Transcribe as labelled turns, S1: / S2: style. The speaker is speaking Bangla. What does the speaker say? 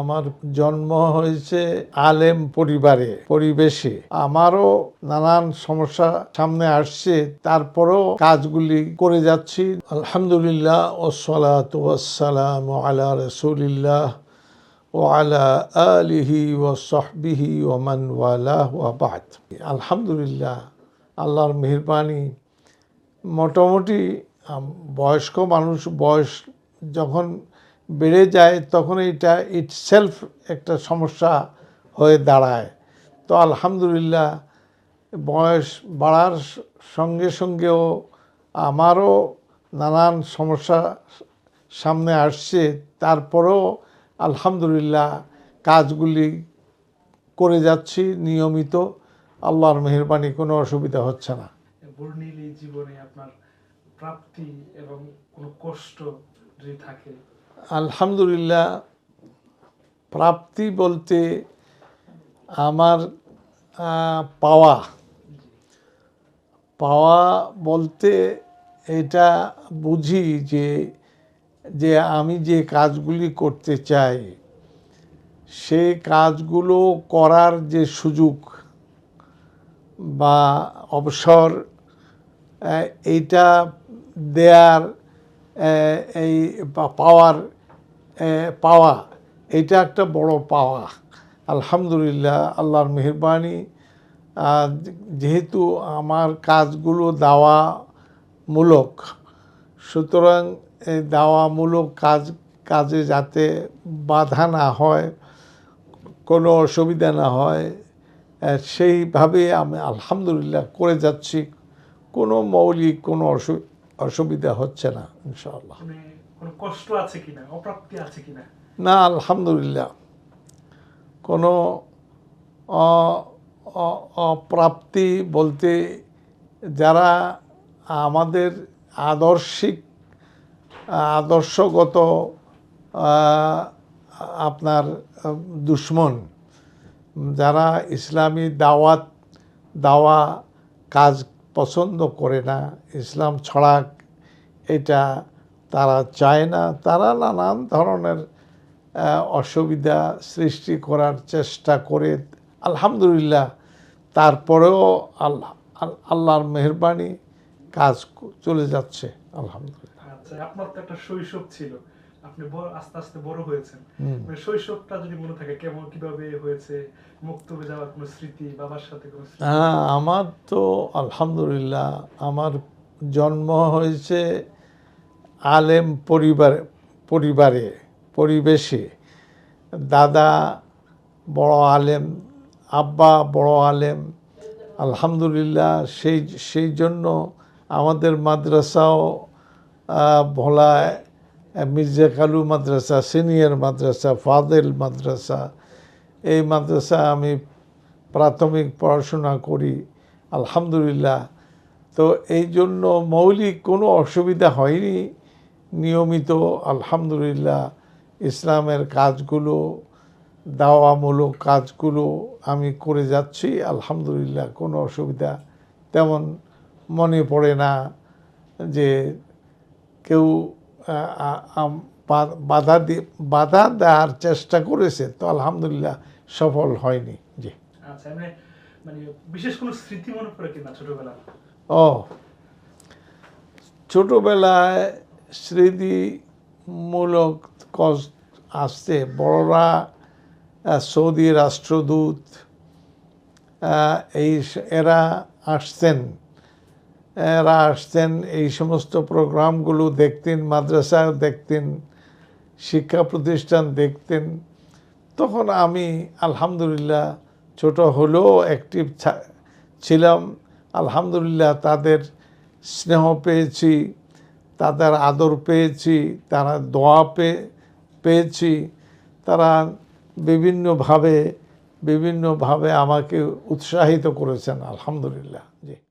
S1: আমার জন্ম হয়েছে আলেম পরিবারে, পরিবেশে। আমারও নানান সমস্যা সামনে আসছে, তারপরেও কাজগুলি করে যাচ্ছি। আলহামদুলিল্লাহ ওসলাত ওয়াসালাম আলা রসুলিল্লাহ ও আলা আলিহি ও সহবিহি ওমান ওয়ালাহ ওয়াবাদ আলহামদুলিল্লাহ, আল্লাহর মেহরবানি। মোটামুটি বয়স্ক মানুষ বয়স যখন বেড়ে যায়, তখন এটা ইটসেলফ একটা সমস্যা হয়ে দাঁড়ায়। তো আলহামদুলিল্লাহ, বয়স বাড়ার সঙ্গে সঙ্গেও আমারও নানান সমস্যা সামনে আসছে। তারপরেও আলহামদুলিল্লাহ কাজগুলি করে যাচ্ছি নিয়মিত। আল্লাহর মেহরবানি, কোনো অসুবিধা হচ্ছে না।
S2: জীবনে আপনার প্রাপ্তি এবং কোনো কষ্ট যদি থাকে
S1: আলহামদুলিল্লাহ, প্রাপ্তি বলতে আমার পাওয়া। পাওয়া বলতে এটা বুঝি যে যে আমি যে কাজগুলি করতে চাই সেই কাজগুলো করার যে সুযোগ বা অবসর এইটা দেয়ার এই পাওয়ার পাওয়া এটা একটা বড় পাওয়া। আলহামদুলিল্লাহ, আল্লাহর মেহরবানি। যেহেতু আমার কাজগুলো দাওয়া মূলক সুতরাং এই দাওয়ামূলক কাজ, কাজে যাতে বাধা না হয়, কোনো অসুবিধা না হয় সেইভাবে আমি আলহামদুলিল্লাহ করে যাচ্ছি। কোনো মৌলিক কোনো অসু- অসুবিধা হচ্ছে না ইনশাআল্লাহ।
S2: মানে কোনো কষ্ট আছে কিনা অপ্রাপ্তি আছে কিনা?
S1: না আলহামদুলিল্লাহ। কোনো অপ্রাপ্তি বলতে যারা আমাদের আদর্শিক আদর্শগত আপনার দুশ্মন যারা ইসলামী দাওয়াত দাওয়া কাজ পছন্দ করে না, ইসলাম ছড়া এটা তারা চায় না। তারা নানান ধরনের অসুবিধা সৃষ্টি করার চেষ্টা করে। আলহামদুলিল্লাহ, তারপরেও আল্লাহ আল- আল্লাহর মেহরবানি কাজ চলে যাচ্ছে। আলহামদুলিল্লাহ।
S2: আচ্ছা আপনার তো একটা শৈশব ছিল। আপনি বড় আস্তে আস্তে বড় হয়েছেন। মানে শৈশবটা যদি মনে থাকে কেমন কীভাবে হয়েছে মুক্তবে যাওয়ার কোনো স্মৃতি বাবার সাথে কোনো
S1: হ্যাঁ আমার তো আলহামদুলিল্লাহ আমার জন্ম হয়েছে আলেম পরিবার পরিবারে পরিবেশে। দাদা বড় আলেম আব্বা বড় আলেম। আলহামদুলিল্লাহ সেই সেই জন্য আমাদের মাদ্রাসাও ভোলায় মির্জা কালু মাদ্রাসা, সিনিয়র মাদ্রাসা, ফাদেল মাদ্রাসা, এই মাদ্রাসা আমি প্রাথমিক পড়াশোনা করি, আলহামদুলিল্লাহ। তো এই জন্য মৌলিক কোনো অসুবিধা হয়নি। নিয়মিত আলহামদুলিল্লাহ ইসলামের কাজগুলো, দাওয়ামূলক কাজগুলো আমি করে যাচ্ছি, আলহামদুলিল্লাহ কোনো অসুবিধা তেমন মনে পড়ে না যে কেউ বাধা দিয়ে বাধা দেওয়ার চেষ্টা করেছে তো আলহামদুলিল্লাহ সফল হয়নি জি।
S2: আচ্ছা মানে মানে
S1: ও ছোটোবেলায় স্মৃতিমূলক কজ আসছে বড়রা সৌদি রাষ্ট্রদূত এই এরা আসতেন এরা আসতেন এই সমস্ত প্রোগ্রামগুলো দেখতেন, মাদ্রাসা দেখতেন, শিক্ষা প্রতিষ্ঠান দেখতেন। তখন আমি আলহামদুলিল্লাহ ছোট হলেও অ্যাক্টিভ ছিলাম। আলহামদুলিল্লাহ তাদের স্নেহ পেয়েছি, তাদের আদর পেয়েছি, তারা দোয়া পেয়ে পেয়েছি। তারা বিভিন্নভাবে বিভিন্নভাবে আমাকে উৎসাহিত করেছেন, আলহামদুলিল্লাহ, জি।